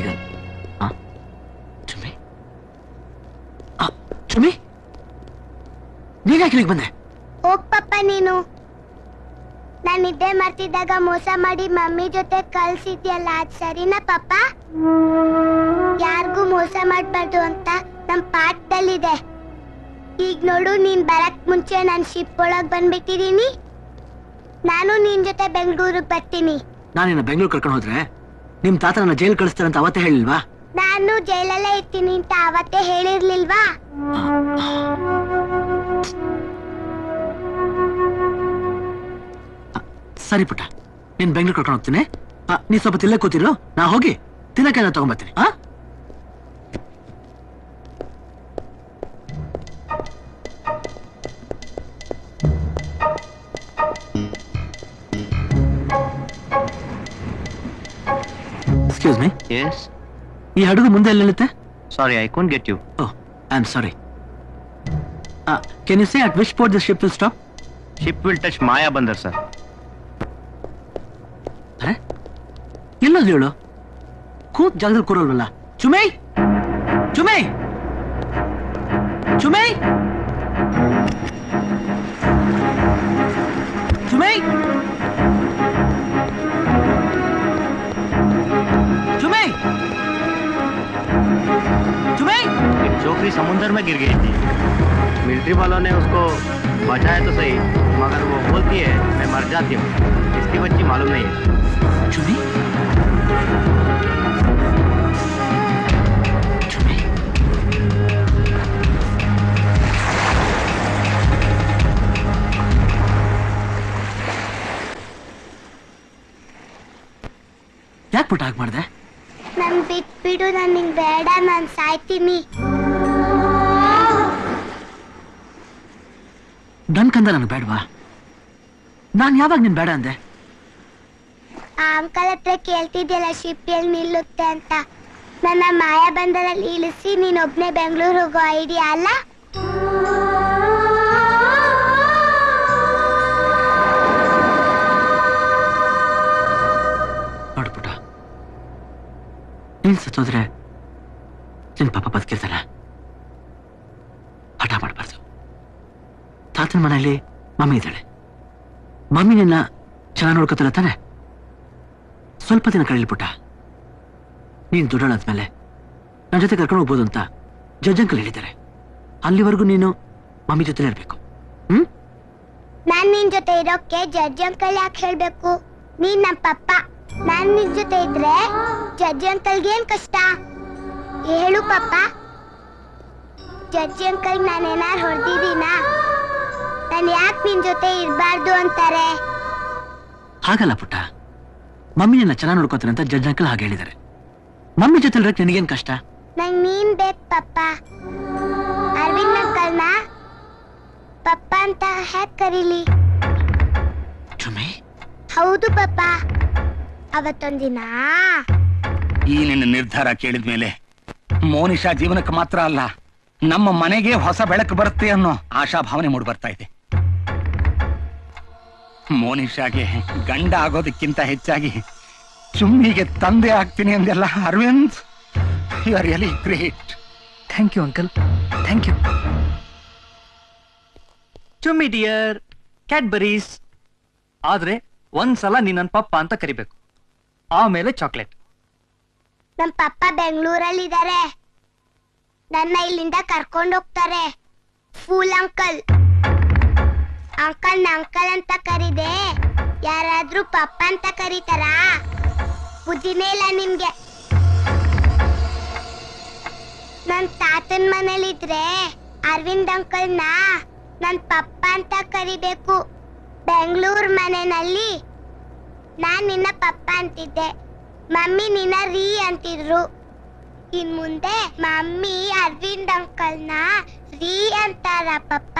ಈಗ ಚುಮ್ಮಿ ಚುಮ್ಮಿ ನೀನ್ ಯಾಕೆ ಇಲ್ಲಿಗೆ ಬಂದೆ? ಹೋಗ್ ಪಪ್ಪ ನೀನು. ನಾನ್ ನಿದ್ದೆ ಮಾಡ್ತಿದ್ದಾಗ ಮೋಸ ಮಾಡಿ ಮಮ್ಮಿ ಜೊತೆ ಕಳ್ಸಿದ್ಯಲ್ಲ ಅದ್ ಸರಿನಾ ಪಪ್ಪ ಯಾರಿಗೂ ಮೋಸ ಮಾಡ್ಬಾರ್ದು ಅಂತ ನಮ್ ಪಾಠದಲ್ಲಿದೆ. ಈಗ ನೋಡು ನೀನ್ ಬರಕ್ ಮುಂಚೆ ನಾನ್ ಶಿಪ್ ಒಳಗ್ ಬಂದ್ಬಿಟ್ಟಿದೀನಿ. ನಾನು ನಿನ್ ಜೊತೆ ಬೆಂಗಳೂರಿಗೆ ಬರ್ತೀನಿ. ನಾನು ಬೆಂಗಳೂರು ಕರ್ಕೊಂಡು ಹೋದ್ರೆ ನಿಮ್ ತಾತ ನನ್ನ ಜೈಲ್ ಕಳಿಸ್ತಾರೆ ಅಂತ ಅವತ್ತೇ ಹೇಳಿಲ್ವಾ? ನಾನು ಜೈಲಲ್ಲೇ ಇರ್ತೀನಿ ಅಂತ ಅವತ್ತೇ ಹೇಳಿರ್ಲಿಲ್ವಾ? ಸರಿ ಪುಟ್ಟ ನೀನ್ ಬೆಂಗ್ಳೂರ್ ಕರ್ಕೊಂಡು ಹೋಗ್ತೀನಿ. ಆ, ನೀ ಸ್ವಲ್ಪ ತಿಲ್ಲ ಕೂತಿರು ನಾ ಹೋಗಿ ತಿನ್ನಕ್ಕೆ ತಗೊಂಬರ್ತೀನಿ. ಆ? ಎಕ್ಸ್ಕ್ಯೂಸ್ ಮೀ ಎಸ್ ಈ ಹಡಗು ಮುಂದೆ ಎಲ್ಲೆಲ್ಲುತ್ತೆ sorry I can't get you oh I am sorry can you say at which port the ship will stop Ship will touch Maya Bandar, sir. ಎಲ್ಲೋದು ಹೇಳು. ಕೂತ್ ಜಾಗದಲ್ಲಿ ಕೂರೋಲ್ವಲ್ಲ? ಚುಮೈ! ಚುಮೈ! ಚುಮೈ! छोकरी समुंदर में गिर गई थी मिलिट्री वालों ने उसको बचाया तो सही मगर वो बोलती है मैं मर जाती हूँ इसकी बच्ची मालूम नहीं है ಚುಮೈ ಚುಮೈ ಯಾಕೆ ಪುಟ್ಟ ಹಾಗೆ ಮಾಡಿದೆ ನನ್ ಬಿಟ್ಬಿಡು ನನ್ ನಿಂಗ್ ಬೇಡ ನಾನ್ ಸಾಯ್ತೀನಿ ನನ್ ಕಂದ ನನಗೆ ಬೇಡವಾ? ನಾನು ಯಾವಾಗ ನಿನ್ ಬೇಡ ಅಂದೆ? ಆ ಅಂಕಲ್ ಹತ್ರ ಕೇಳ್ತಿದ್ಯಲ್ಲ ಶಿಪ್ ಎಲ್ಲಿ ನಿಲ್ಲುತ್ತೆ ಅಂತ. ನನ್ನ ಮಾಯಾ ಬಂದರಲ್ಲಿ ಇಳಿಸಿ ನೀನೊಬ್ನೇ ಬೆಂಗಳೂರು ಹೋಗೋ ಐಡಿಯಾ ಅಲ್ಲ? ನೋಡ್ಬಿಟ್ಟ ನೀನ್ ಸತ್ತೋದ್ರೆ ನಿನ್ ಪಾಪ ಬದುಕಿರ್ತಾನೆ ಹಠ ಮಾಡಬಾರ್ದು ತಾತನ ಮನೆಯಲ್ಲಿ ಮಮ್ಮಿ ಇದ್ದಾಳೆ. ಮಮ್ಮಿ ನಿನ್ನ ಚೆನ್ನಾಗಿ ತಾನೆ? ಸ್ವಲ್ಪ ದಿನ ಕಳೀಲಿ ಪುಟ್ಟ. ನೀನ್ ದೊಡ್ಡಳಾದ್ಮೇಲೆ ನನ್ನ ಜೊತೆ ಕರ್ಕೊಂಡು ಹೋಗ್ಬೋದು ಅಂತ ಜಡ್ಜ್ ಹೇಳಿದ್ದಾರೆ. ಅಲ್ಲಿವರೆಗೂ ನೀನು ಮಮ್ಮಿ ಜೊತೆ ಇರಬೇಕು. ಹ್ಮ್? ನಾನ್ ನಿನ್ ಜೊತೆ ಇರೋಕೆ ಜಡ್ಜ್ ಅಂಕಲ್ ಯಾಕೆ ಹೇಳ್ಬೇಕು? ನೀನ್ ನಮ್ಮ ಪಪ್ಪ. ನಾನ್ ನಿನ್ ಜೊತೆ ಇದ್ರೆ ಜಡ್ಜ್ ಅಂಕಲ್ಗೆ ಏನ್ ಕಷ್ಟ? ಹೇಳು ಪಪ್ಪ. Judge uncle ನಾನೇನಾರು ಹೊಡೆದಿದ್ದೀನಾ? ನಾನು ಯಾಕೆ ನಿನ್ ಜೊತೆ ಇರಬಾರ್ದು ಅಂತಾರೆ? ಹಾಗಲ್ಲ ಪುಟ್ಟ. ಮಮ್ಮಿ ನನ್ನ ಚೆನ್ನಾಗಿ ನೋಡ್ಕೋತಾರೆ ಅಂತ ಜಡ್ಜ್ ಅಂಕಲ್ ಹಾಗೆ ಹೇಳಿದ್ದಾರೆ. ಮಮ್ಮಿ ಜೊತೆ ಇರಕ್ಕೆ ನಿನಗೇನ್ ಕಷ್ಟ? ನಂಗ್ ನೀನ್ ಬೇಕು ಪಪ್ಪ. ಅರವಿಂದ್ ಅಂಕಲ್ನ ಪಪ್ಪ ಅಂತ ಹ್ಯಾಕ್ ಕರೀಲಿ? ಚುಮೆ ಹೌದು ಪಪ್ಪ. ಅವತ್ತೊಂದಿನ ಈ ನಿನ್ನ ನಿರ್ಧಾರ ಕೇಳಿದ ಮೇಲೆ ಮೋನಿಶಾ ಜೀವನಕ್ಕೆ ಮಾತ್ರ ಅಲ್ಲ ನಮ್ಮ ಮನೆಗೆ ಹೊಸ ಬೆಳಕು ಬರುತ್ತೆ ಅನ್ನೋ ಆಶಾಭಾವನೆ ಮೂಡಿ ಬರ್ತಾ ಇದೆ. ಮೋನಿಶಾಗೆ ಗಂಡ ಆಗೋದಕ್ಕಿಂತ ಹೆಚ್ಚಾಗಿ ಚುಮ್ಮಿಗೆ ತಂದೆ ಆಗ್ತೀನಿ ಅಂದೆಲ್ಲ Aravind? You are really great thank you uncle thank you Chummi dear Cadbury's ಆದ್ರೆ ಒಂದ್ಸಲ ನೀನ್ ನನ್ನ ಪಪ್ಪ ಅಂತ ಕರಿಬೇಕು. ಆಮೇಲೆ ಚಾಕ್ಲೇಟ್ ನಮ್ ಪಪ್ಪ ಬೆಂಗಳೂರಲ್ಲಿದ್ದಾರೆ ನನ್ನ ಇಲ್ಲಿಂದ ಕರ್ಕೊಂಡು ಹೋಗ್ತಾರೆ ಫೂಲ್ ಅಂಕಲ್ ಅಂಕಲ್ ಅಂಕಲ್ ಅಂತ ಕರೀದೆ. ಯಾರಾದ್ರೂ ಪಪ್ಪ ಅಂತ ಕರೀತಾರಾ? ಬುದ್ಧಿನೇ ಇಲ್ಲ ನಿಮ್ಗೆ. ನನ್ ತಾತನ್ ಮನೇಲಿದ್ರೆ ಅರವಿಂದ್ ಅಂಕಲ್ನ ನನ್ ಪಪ್ಪ ಅಂತ ಕರಿಬೇಕು. ಬೆಂಗಳೂರು ಮನೆಯಲ್ಲಿ ನಾನ್ ನಿನ್ನ ಪಪ್ಪ ಅಂತಿದ್ದೆ. ಮಮ್ಮಿ ನಿನ್ನ ರೀ ಅಂತಿದ್ರು. ಇನ್ ಮುಂದೆ ಮಮ್ಮಿ ಅರವಿಂದ್ ಅಂಕಲ್ನ ರೀ ಅಂತಾರ ಪಪ್ಪ?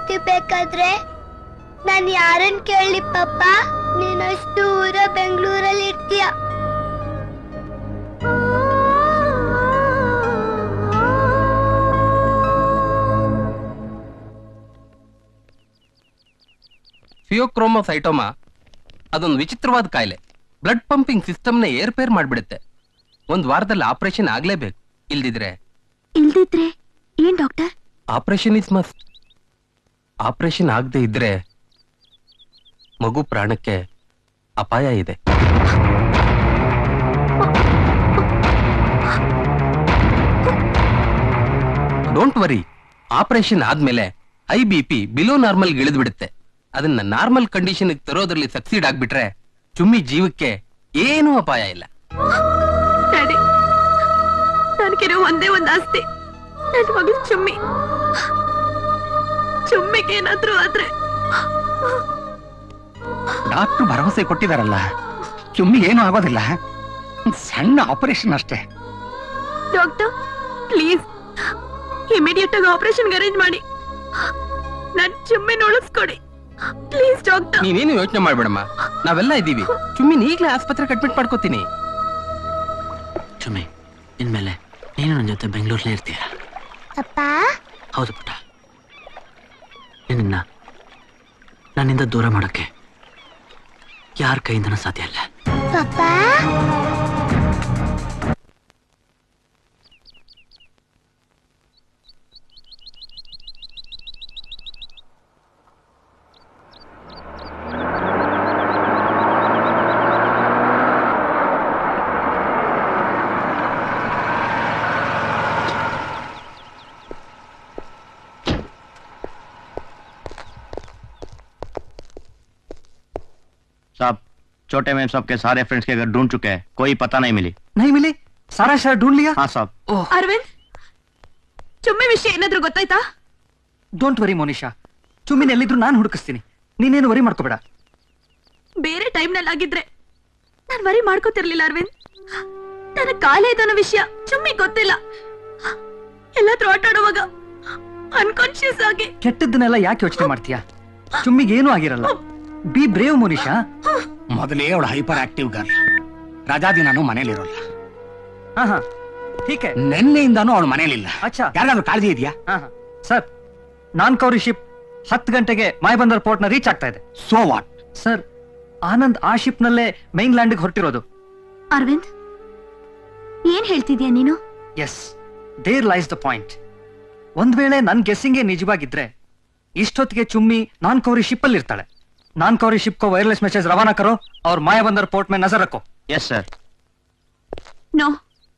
ಪ್ರೀತಿ ಬೇಕಾದ್ರೆ ನಾನ್ ಯಾರನ್ ಕೇಳಿ ಪಪ್ಪ ನೀನಷ್ಟು ಊರ ಬೆಂಗಳೂರಲ್ಲಿ ಇರ್ತೀಯ. ಫಿಯೋಕ್ರೋಮೋಸೈಟೋಮಾ ಅದೊಂದು ವಿಚಿತ್ರವಾದ ಕಾಯಿಲೆ. ಬ್ಲಡ್ ಪಂಪಿಂಗ್ ಸಿಸ್ಟಮ್ನ ಏರ್ಪೇರ್ ಮಾಡ್ಬಿಡುತ್ತೆ. ಒಂದ್ ವಾರದಲ್ಲಿ ಆಪರೇಷನ್ ಆಗ್ಲೇಬೇಕು. ಇಲ್ದಿದ್ರೆ ಇಲ್ದಿದ್ರೆ ಏನ್ doctor? Operation is must operation ಆಗದೆ ಇದ್ರೆ ಮಗು ಪ್ರಾಣಕ್ಕೆ ಅಪಾಯ ಇದೆ. ಡೋಂಟ್ ವರಿ ಆಪರೇಷನ್ ಆದ್ಮೇಲೆ I B P below normal ಇಳಿದು ಬಿಡುತ್ತೆ ಅದನ್ನ ನಾರ್ಮಲ್ ಕಂಡೀಷನ್ ತರೋದ್ರಲ್ಲಿ ಸಕ್ಸೀಡ್ ಆಗ್ಬಿಟ್ರೆ ಚುಮ್ಮಿ ಜೀವಕ್ಕೆ ಏನೂ ಅಪಾಯ ಇಲ್ಲ. ಒಂದೇ ಒಂದು ಆಸ್ತಿ. ಚುಮ್ಮಿ. ಚುಮ್ಮಿಗೆ ಏನಾದ್ರೂ ಆದ್ರೆ. ಡಾಕ್ಟರ್ ಭರವಸೆ ಕೊಟ್ಟಿದಾರಲ್ಲ ಚುಮ್ಮಿಗೆ ಏನು ಆಗೋದಿಲ್ಲ. ಸಣ್ಣ ಆಪರೇಷನ್ ಅಷ್ಟೇ. ಡಾಕ್ಟರ್ ಪ್ಲೀಸ್ ಇಮಿಡಿಯೇಟ್ ಆಗಿ ಆಪರೇಷನ್ ಅರೇಂಜ್ ಮಾಡಿ. ನನ್ ಚುಮ್ಮಿನ ಉಳಿಸ್ಕೊಡಿ. Please doctor. ನೀನೇನು ಯೋಚನೆ ಮಾಡ್ಬೇಡಮ್ಮ. ನಾವೆಲ್ಲ ಇದ್ದೀವಿ. ಚುಮ್ಮಿನ ಈಗಲೇ ಆಸ್ಪತ್ರೆ ಅಡ್ಮಿಟ್ ಮಾಡ್ಕೋತೀನಿ. ಚುಮ್ಮಿ ಇನ್ಮೇಲೆ ನೀನು ನನ್ನ ಜೊತೆ ಬೆಂಗಳೂರಲ್ಲೇ ಇರ್ತೀಯ? ಅಪ್ಪ? ಹೌದು ಪುಟ್ಟ. ನಿನ್ನ ನನ್ನಿಂದ ದೂರ ಮಾಡಕ್ಕೆ ಯಾರ ಕೈಯಿಂದನೂ ಸಾಧ್ಯ ಇಲ್ಲ. साहब छोटे मैम साहब के सारे फ्रेंड्स के घर ढूंढ चुके हैं कोई पता नहीं मिली नहीं मिली सारा शहर ढूंढ लिया हाँ साहब ಅರವಿಂದ್ ಚುಮ್ಮಿ ವಿಷಯ ಏನಾದ್ರೂ ಗೊತ್ತಾಯ್ತಾ ಡೋಂಟ್ ವರಿ ಮೋನಿಶಾ ಚುಮ್ಮಿನ ಎಲ್ಲಿದ್ರು ನಾನು ಹುಡುಕಿಸ್ತೀನಿ ನೀನೇನು ವರಿ ಮಾಡ್ಕೋಬೇಡ ಬೇರೆ ಟೈಮ್ ನಲ್ಲಿ ಆಗಿದ್ರೆ ನಾನ್ ವರಿ ಮಾಡ್ಕೋತಿರ್ಲಿಲ್ಲ ಅರವಿಂದ್ ನನ್ನ ಕಾಲೇ ಇದೆ ಅನ್ನೋ ವಿಷಯ ಚುಮ್ಮಿ ಗೊತ್ತಿಲ್ಲ ಎಲ್ಲಾದ್ರೂ ಆಟ ಆಡುವಾಗ ಅನ್ಕಾನ್ಶಿಯಸ್ ಆಗಿ ಕೆಟ್ಟದ್ದನ್ನೆಲ್ಲ ಯಾಕೆ ಯೋಚನೆ ಮಾಡ್ತೀಯಾ ಚುಮ್ಮಿಗೆ ಏನೂ ಆಗಿರಲ್ಲ ಬಿ ಬ್ರೇವ್ ಮೋನಿಶಾ ಮೊದಲೇ ಅವಳು ಹೈಪರ್ ಆಕ್ಟಿವ್ ಗರ್ಲ್ ರಜಾದಿನಾನು ಮನೇಲಿರೋಲ್ಲ ಹಾ ಹಾ ठीक है ನಿನ್ನೆಯಿಂದಾನು ಅವಳು ಮನೇಲಿಲ್ಲ ಅಚ್ಚಾ ಯಾರಿಗಾದ್ರೂ ಕಾಳಜಿ ಇದೆಯಾ ಹಾ ಹಾ ಸರ್ ನಾನ್ ಕೌರಿ ಶಿಪ್ ಹತ್ತು ಗಂಟೆಗೆ ಮಾಯಬಂದರ್ ಪೋರ್ಟ್ ನ ರೀಚ್ ಆಗ್ತಾ ಇದೆ ಸೋ ವಾಟ್ ಸರ್ ಆನಂದ್ ಆ ಶಿಪ್ ನಲ್ಲೇ ಮೈನ್ ಲ್ಯಾಂಡ್ ಹೊರಟಿರೋದು ಅರವಿಂದ್ ಏನ್ ಹೇಳ್ತಿದ್ಯಾ ನೀನು yes there lies the point ಒಂದ್ ವೇಳೆ ನನ್ ಗೆಸ್ಸಿಂಗೆ ನಿಜವಾಗಿದ್ರೆ ಇಷ್ಟೊತ್ತಿಗೆ ಚುಮ್ಮಿ ನಾನ್ ಕೌರಿ ಶಿಪ್ ಅಲ್ಲಿ ಇರ್ತಾಳೆ ನಾನ್ ಕೌರಿ ಶಿಪ್ ಕೋ ವೈರ್ಲೆಸ್ ಮೆಸೇಜ್ ರವಾನಾ ಕರೋ ಅವ್ರ ಮಾಯಬಂದರ್ port May ನಜರ್ ರಕ್ಕೋ yes sir no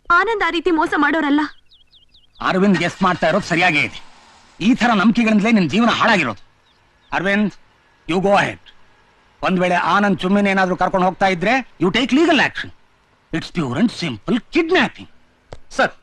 Anand ಆ ರೀತಿ ಮೋಸ ಮಾಡೋರಲ್ಲ ಅರವಿಂದ್ ಗೆಸ್ ಮಾಡ್ತಾ ಇರೋದು ಸರಿಯಾಗೇ ಇದೆ ಈ ತರ ನಂಬಿಕೆಗಳಿಂದಲೇ ನಿನ್ ಜೀವನ ಹಾಳಾಗಿರೋದು ಅರವಿಂದ್ ಯು ಗೋ ಅಹೆಡ್ ಒಂದ್ ವೇಳೆ ಆನಂದ್ ಚುಮ್ಮಿನ ಏನಾದ್ರೂ ಕರ್ಕೊಂಡು ಹೋಗ್ತಾ ಇದ್ರೆ you take legal action it's pure and simple kidnapping sir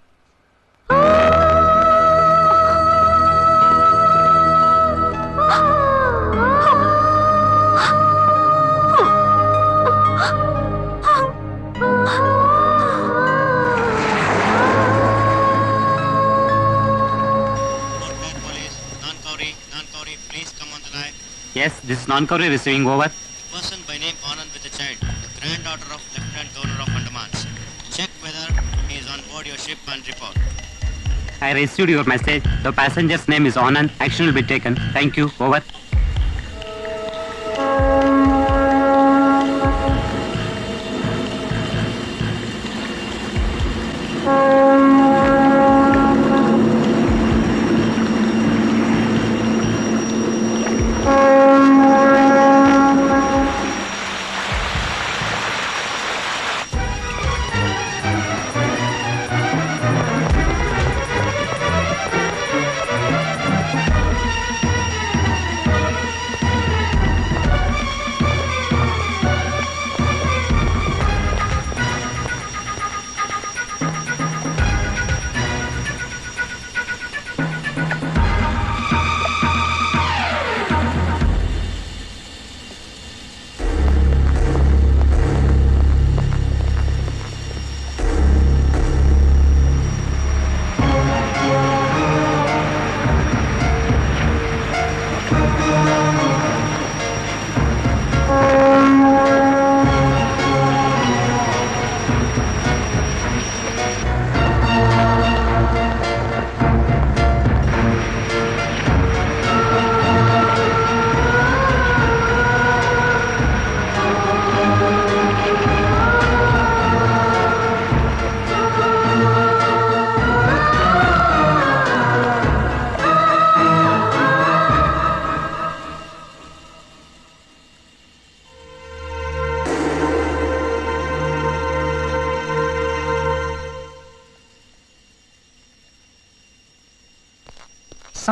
Yes, this is Nankore receiving over. Person by name Anand with a child, the granddaughter of Lieutenant Governor of Andaman. Check whether he is on board your ship and report. I received your message. The passenger's name is Anand. Action will be taken. Thank you. Over.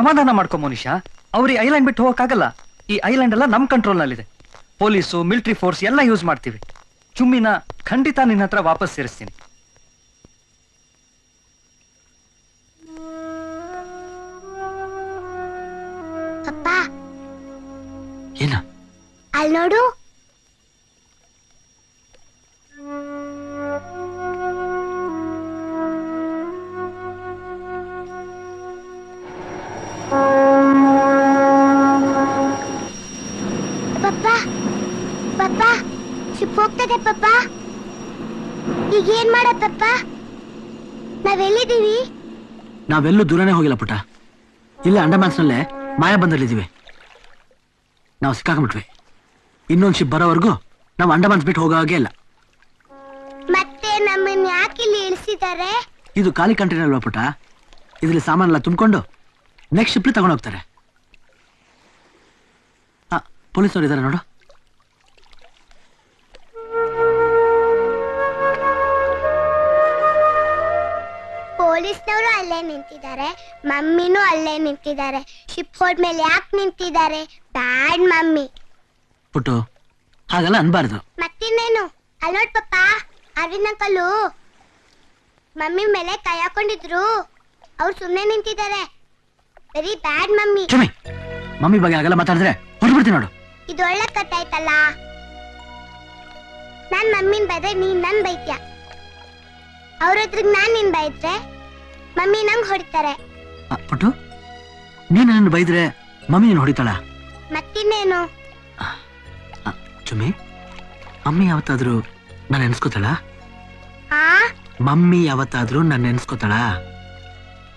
ಸಮಾಧಾನ ಮಾಡ್ಕೊ ಮೋನಿಶಾ ಅವ್ರಿ island ಬಿಟ್ಟು ಹೋಗಕ್ಕಾಗಲ್ಲ. ಈ island ಎಲ್ಲ ನಮ್ control ನಲ್ಲಿದೆ police military force ಎಲ್ಲ use ಮಾಡ್ತೀವಿ. ಚುಮ್ಮಿನ ಖಂಡಿತ ನಿನ್ನ ಹತ್ರ ವಾಪಸ್ ಸೇರಿಸ್ತೀನಿ. ಏನ? ಅಲ್ಲಿ ನೋಡು. ಹೋಗ್ತದೆ ಪಪ್ಪ? ಈಗ ಏನ್ ಮಾಡ ಪಪ್ಪ? ನಾವೆಲ್ಲಿದ್ದೀವಿ? ನಾವೆಲ್ಲೂ ದೂರನೇ ಹೋಗಿಲ್ಲ ಪುಟ್ಟ. ಇಲ್ಲೇ ಅಂಡಮಾನ್ಸ್ನಲ್ಲೇ ಮಾಯ ಬಂದಲ್ಲಿದ್ದೀವಿ ನಾವು ಸಿಕ್ಕಾಕೊಂಡ್ಬಿಟ್ವಿ. ಇನ್ನೊಂದು ಶಿಪ್ ಬರೋವರೆಗೂ ನಾವು ಅಂಡಮಾನ್ಸ್ ಬಿಟ್ಟು ಹೋಗೋ ಹಾಗೆ ಇಲ್ಲ. ಮತ್ತೆ ನಮ್ಮನ್ನ ಯಾಕೆ ಇಲ್ಲಿ ಇಳಿಸಿದ್ದಾರೆ? ಇದು ಖಾಲಿ ಕಂಟೈನರ್ ಅಲ್ವಾ ಪುಟ್ಟ? ಇದ್ರಲ್ಲಿ ಸಾಮಾನೆಲ್ಲ ತುಂಬಿಕೊಂಡು ನೆಕ್ಸ್ಟ್ ಶಿಪ್ಲಿ ತಗೊಂಡೋಗ್ತಾರೆ. ಹೋಗ್ತಾರೆ ಪೊಲೀಸ್ ಪೊಲೀಸರು ಇದ್ದಾರೆ ನೋಡು. ಪೊಲೀಸ್ನವರು ಅಲ್ಲೇ ನಿಂತಿದ್ದಾರೆ ಮಮ್ಮಿನೂ ಅಲ್ಲೇ ನಿಂತಿದ್ದಾರೆ. ಶಿಪ್ ಹೋದ್ಮೇಲೆ ಯಾಕೆ ನಿಂತಿದ್ದಾರೆ? ಬ್ಯಾಡ್ ಮಮ್ಮಿ. ಪುಟ್ಟು ಹಾಗೆಲ್ಲ ಅನ್ಬಾರ್ದು. ಮತ್ತಿನ್ನೇನು? ಅಲ್ಲೋಡ್ ಪಪ್ಪ ಅರವಿಂದ್ ಅಂಕಲು. ಮಮ್ಮಿ ಮೇಲೆ ಕೈ ಹಾಕೊಂಡಿದ್ರು. ಅವ್ರು ಸುಮ್ಮನೆ ನಿಂತಿದ್ದಾರೆ. Very bad mummy. Chummi mummy ಬಗ್ಗೆ ಹಾಗೆಲ್ಲ ಮಾತಾಡಿದ್ರೆ ಹೊರಬಿಡ್ತೀನಿ ನೋಡು. ಇದು ಒಳ್ಳೆ ಕಥೆ ಆಯ್ತಲ್ಲ? ನಾನ್ ಮಮ್ಮಿನ್ ಬೈದ್ರೆ ನೀನ್ ನನ್ ಬೈತ್ಯ? ಅವ್ರ ಹತ್ರಗ್ ನಾನ್ ನಿನ್ ಬೈದ್ರೆ? ಮಮ್ಮಿ ನಂಗ್ ಹೊಡಿತಾರೆ. ಆ, ಪುಟ್ಟು ನೀನು ನನ್ನ ಬೈದ್ರೆ ಮಮ್ಮಿ ನೀನು ಹೊಡಿತಾಳ? ಮತ್ತಿನ್ನೇನು? ಚುಮ್ಮಿ ಮಮ್ಮಿ ಯಾವತ್ತಾದ್ರೂ ನಾನು ನೆನ್ಸ್ಕೋತಾಳ ಆ? ಮಮ್ಮಿ ಯಾವತ್ತಾದ್ರೂ ನಾನು ನೆನ್ಸ್ಕೋತಾಳ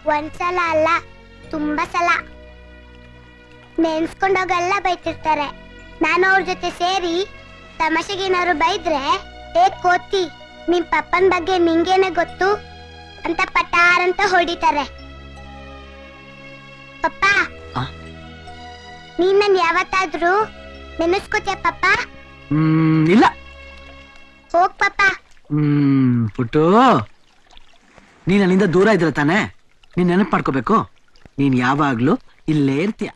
ಒಂದ್ಸಲ ಅಲ್ಲ ತುಂಬಾ ಸಲ. ನೆನ್ಸ್ಕೊಂಡೋಗೆಲ್ಲ ಬೈತಿರ್ತಾರೆ. ನಾನು ಅವ್ರ ಜೊತೆ ಸೇರಿ ತಮಾಷೆಗೇನಾದ್ರು ಬೈದ್ರೆ ಏ ಕೋತಿ ನಿಮ್ ಪಪ್ಪನ್ ಬಗ್ಗೆ ನಿಂಗೇನೆ ಗೊತ್ತು? ಅಂತ ಪಟಾರ್ ಅಂತ ಹೊಡಿತಾರೆ. ಪಪ್ಪ? ನೀನ್ ನನ್ ಯಾವತ್ತಾದ್ರೂ ನೆನೆಸ್ಕೋತಿಯ ಪಪ್ಪ? ಇಲ್ಲ. ಹೋಗ್ ಪಪ್ಪ. ಹ್ಮ್ ಪುಟ್ಟು. ನೀನ್ ಅಲ್ಲಿಂದ ದೂರ ಇದ್ರ ತಾನೆ? ನೀನ್ ನೆನಪು ಮಾಡ್ಕೋಬೇಕು? ನೀನ್ ಯಾವಾಗ್ಲೂ ಇಲ್ಲೇ ಇರ್ತೀಯ.